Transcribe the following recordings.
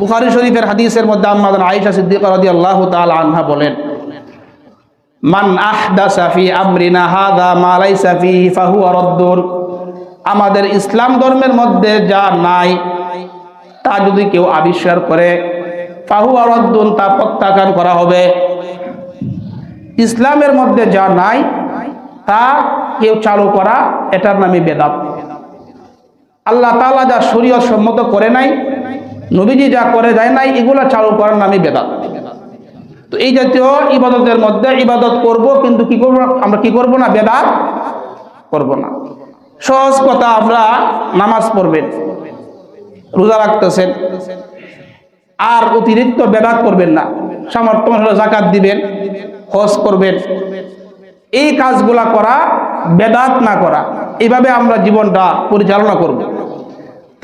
বুখারি শরীফের হাদিসের মধ্যে আম্মাদান আয়েশা সিদ্দিকা আল্লাহ তাআলা আনহা বলেন, মান আহদাসা ফি আমরিনা হাদা মা লাইসা ফিহি ফাহুয়া আমাদের ইসলাম ধর্মের মধ্যে যা নাই, তা যদি কেউ আবিষ্কার করে, ফাহুয়া রদ্দুন তা প্রত্যাখ্যান করা হবে। ইসলামের মধ্যে যা নাই, তা কেউ চালু করা, এটার নামই বেদাত। আল্লাহ তালা যা শরীয়ত সম্মত করে নাই নবীজি যা করে যায় নাই, এগুলো চালু করার নামই বেদাত। তো এই জাতীয় ইবাদতের মধ্যে ইবাদত করব, কিন্তু কি করব? আমরা কি করব না? বেদাত করব না। সহজ কথা, আমরা নামাজ পড়বেন, রোজা রাখতেছেন, আর অতিরিক্ত বেদাত করবেন না। সামর্থ্য হলে জাকাত দিবেন, হজ করবেন। এই কাজগুলা করা, বেদাত না করা এইভাবে আমরা জীবনটা পরিচালনা করব।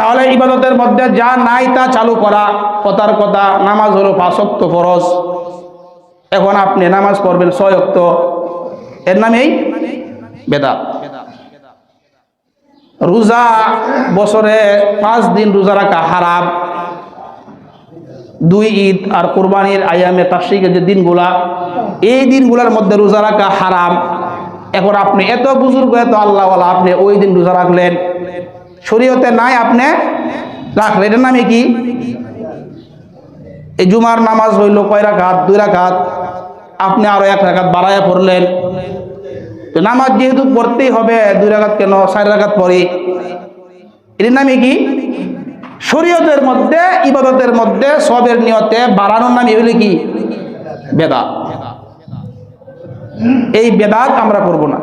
তাহলে ইবাদতের মধ্যে যা নাই তা চালু করা, কথার কথা, নামাজ হলো পাঁচক্ত ফরজ। এখন আপনি নামাজ পড়বেন ছয়ক্ত এর নামেই বেদা রোজা বছরে পাঁচ দিন রোজা রাখা হারাম। দুই ঈদ আর কোরবানির আয়ামে তাসিকের যে দিনগুলা, এই দিনগুলোর মধ্যে রোজা রাখা হারাম। এখন আপনি এত বুজুর্গ, এত আল্লাহওয়ালা, আপনি ওই দিন রোজা রাখলেন শরীয়তে নাই আপনি রাখলেন এটার নামে কি? এই জুমার নামাজ হইল কয় রাখাত দুই রাখাত আপনি আরও এক রাখাত বাড়াইয়া পড়লেন। নামাজ যেহেতু পড়তেই হবে, দুই রাখাত কেন? চার রাখাত পরে। এর নামে কি? শরীয়তের মধ্যে, ইবাদতের মধ্যে সবের নিয়তে বাড়ানোর নামে হইলে কি? বেদাত। এই বেদাত আমরা করব না।